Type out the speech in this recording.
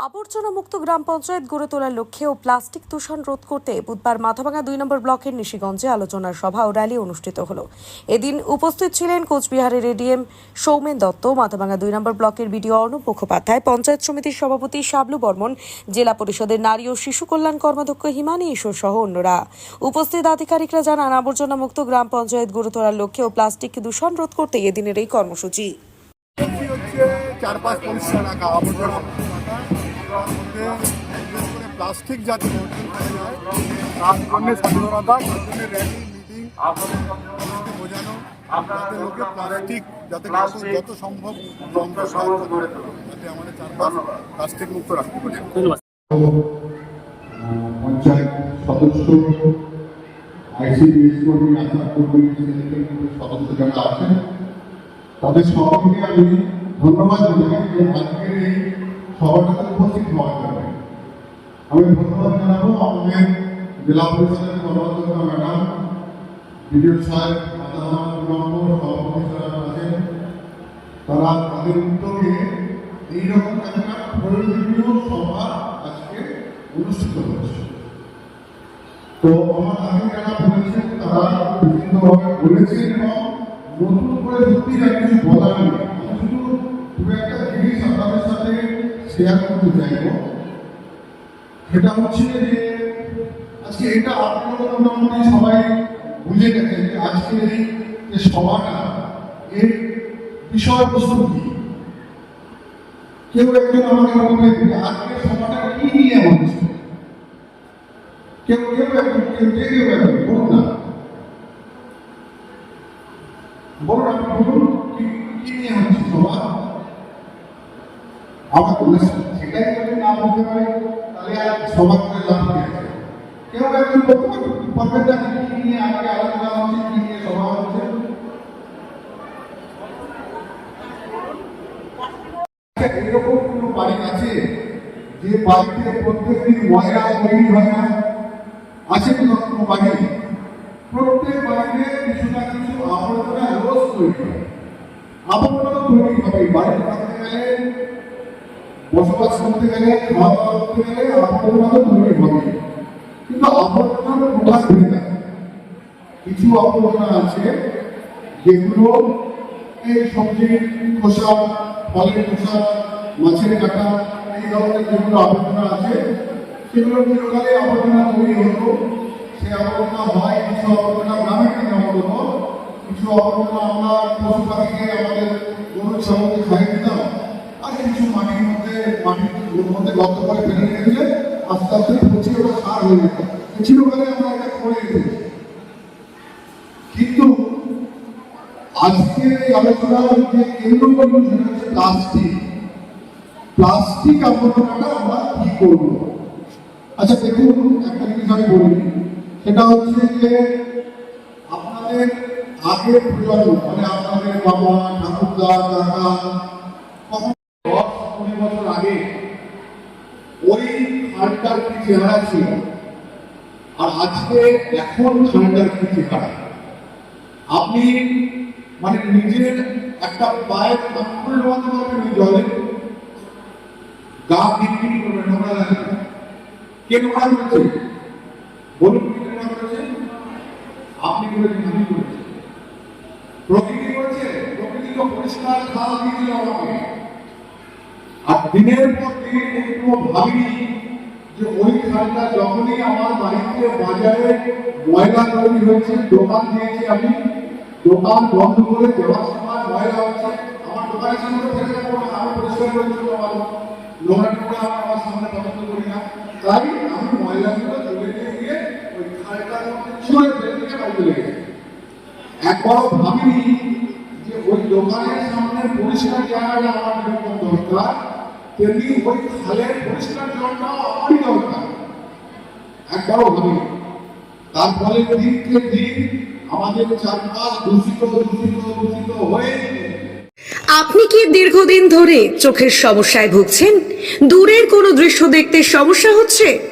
আবর্জনা মুক্ত গ্রাম পঞ্চায়েত গড়ে তোলার লক্ষ্যে ও প্লাস্টিক দূষণ রোধ করতে বুধবার মাথাভাঙা দুই নম্বর ব্লকের নিশিগঞ্জে আলোচনার সভা ও র্যালি অনুষ্ঠিত হল। এদিন উপস্থিত ছিলেন কোচবিহারের এডিএম সৌমেন দত্ত, মাথাভাঙা দুই নম্বর ব্লকের বিডিও অর্ণব মুখোপাধ্যায়, পঞ্চায়েত সমিতির সভাপতি শাবলু বর্মন, জেলা পরিষদের নারী ও শিশু কল্যাণ কর্মাধ্যক্ষ হিমানী ঈশ্বর সহ অন্যরা। উপস্থিত আধিকারিকরা জানান আবর্জনা মুক্ত গ্রাম পঞ্চায়েত গড়ে তোলার লক্ষ্যে ও প্লাস্টিক দূষণ রোধ করতে এদিনের এই কর্মসূচি। চারপাশ আবর্জনা। বিশেষ করে প্লাস্টিক জাতীয় বর্জন করা যায় তার জন্য সচেতনতা তার জন্য র্যালি মিটিং বোঝানো যাতে লোকে প্লাস্টিক যাতে যত- যত সম্ভব সাহায্য করে যাতে আমাদের চারপাশ প্লাস্টিক মুক্ত রাখতে পারে। পঞ্চায়েত সদস্য আইসিডিএস কর্মী আশা কর্মী সদস্য যারা আছেন তাদের সকলকে আমি ধন্যবাদ জানাই যে আজকের এই সভাটাতে উপস্থিত হওয়ার জন্য আমি ধন্যবাদ জানাব আমাদের জেলা পরিষদের কর্মাধ্যক্ষ ম্যাডাম বিডিও সাহেব সভাপতি সাহেব আছেন তারা তাদের উদ্যোগে এইরকম একটা প্রয়োজনীয় সভা আজকে অনুষ্ঠিত হচ্ছে তো আমার আগে যারা বলেছেন, তারা বিভিন্নভাবে বলেছেন, এবং নতুন করে সত্যি আর কিছু বলার নেই। শুধু দু একটা জিনিস আপনাদের সাথে শেয়ার করতে চাইব সেটা হচ্ছে যে, আজকে এটা আপনারা সবাই বুঝে গেছেন যে আজকের এই যে সভাটা, এর বিষয়বস্তু কি? কেউ একজন আমাকে বলবেন যে আজকের সভাটা কি নিয়ে হচ্ছে? কেউ কেউ একজন, কেউ যে কেউ একজন, বলুন না। বলুন আপনি, বলুন কি কি নিয়ে হচ্ছে সভা? সেটাই যদি না বলতে পারি তাহলে আর সভা করে লাভ কি আছে? কেউ একজন যে কি নিয়ে আজকে আলোচনা হচ্ছে কি নিয়ে সভা হচ্ছে? আচ্ছা, এরকম কোনো বাড়ি আছে যে বাড়িতে প্রত্যেকদিন ময়লা তৈরি হয় না? আছে কোনো কোনো বাড়ি? প্রত্যেক বাড়িতে কিছু না কিছু আবর্জনা রোজ তৈরি হয়। আবর্জনা তৈরি হবে বাড়িতে থাকতে গেলে বসবাস করতে গেলে, খাওয়া দাওয়া করতে গেলে আবর্জনা তো তৈরি হবে কিন্তু আবর্জনার প্রকাশ ভেদে কিছু আবর্জনা আছে, যেগুলো এই সবজির খোসা, ফলের খোসা, মাছের কাটা, এই ধরনের যেগুলো আবর্জনা আছে, সেগুলো চিরকালে আবর্জনা তৈরি হতো। সে আবর্জনা হয়, কিছু আবর্জনা গ্রামে থেকে মূলত কিছু আবর্জনা আমরা পশু পাখিকে আমাদের গরু ছাগলকে খাইয়ে দিতাম আর কিছু মাটির মধ্যে করে ফেলে রেখে আস্তে আস্তে পচে ওটা সার হয়ে যেত। চিরকালে আমরা এটা করে রেখেছি কিন্তু আজকের এই আলোচনার যে কেন্দ্রবিন্দু সেটা হচ্ছে প্লাস্টিক প্লাস্টিক আবর্জনাটা আমরা কি করব? আচ্ছা দেখুন, একটা জিনিস আমি বলি। সেটা হচ্ছে যে আপনাদের আগের প্রজন্ম মানে আপনাদের বাবা, ঠাকুরদা, কাকা কখন দশ কুড়ি বছর আগে ওই খানটার কি চেহারা ছিল। আর আজকে এখন খানটার কি চেহারা আপনি মানে নিজের একটা পায়ের আঙ্গুল ডোবাতে পারবেন গা বিক্রি করবে নোংরা লাগবে কে নোংরা করেছে বলুন কে নোংরা করেছে আপনি করেছেন আমি করেছি প্রকৃতি করেছে প্রকৃতি তো পরিষ্কার খাল দিয়েছিল আমাকে। আর দিনের পর দিন একটু ভাবিনি যে ওই খালটা যখনই আমার বাড়িতে বাজারে ময়লা তৈরি হয়েছে দোকান দিয়েছি আমি, দোকান বন্ধ করে দেওয়ার সময় ময়লা হচ্ছে, আমার দোকানের সামনে না আমি পরিষ্কার করে দিতে পারব নোংরা টোংরা আমি আমার সামনে পছন্দ করি না। তাই আমি ময়লাগুলো তুলে নিয়ে গিয়ে ওই খালটার মধ্যে ছুঁড়ে ফেলে দিয়ে বাড়িতে লেগে একবারও ভাবিনি যে ওই দোকানের সামনে পরিষ্কার জায়গাটা আমার যেরকম দরকার। তেমনি ওই খালের পরিষ্কার জলটাও আমারই দরকার দিনকে দিন আমাদের চারপাশ দূষিত দূষিত দূষিত হয়ে আপনি কি দীর্ঘদিন ধরে চোখের সমস্যায় ভুগছেন? দূরের কোনো দৃশ্য দেখতে সমস্যা হচ্ছে?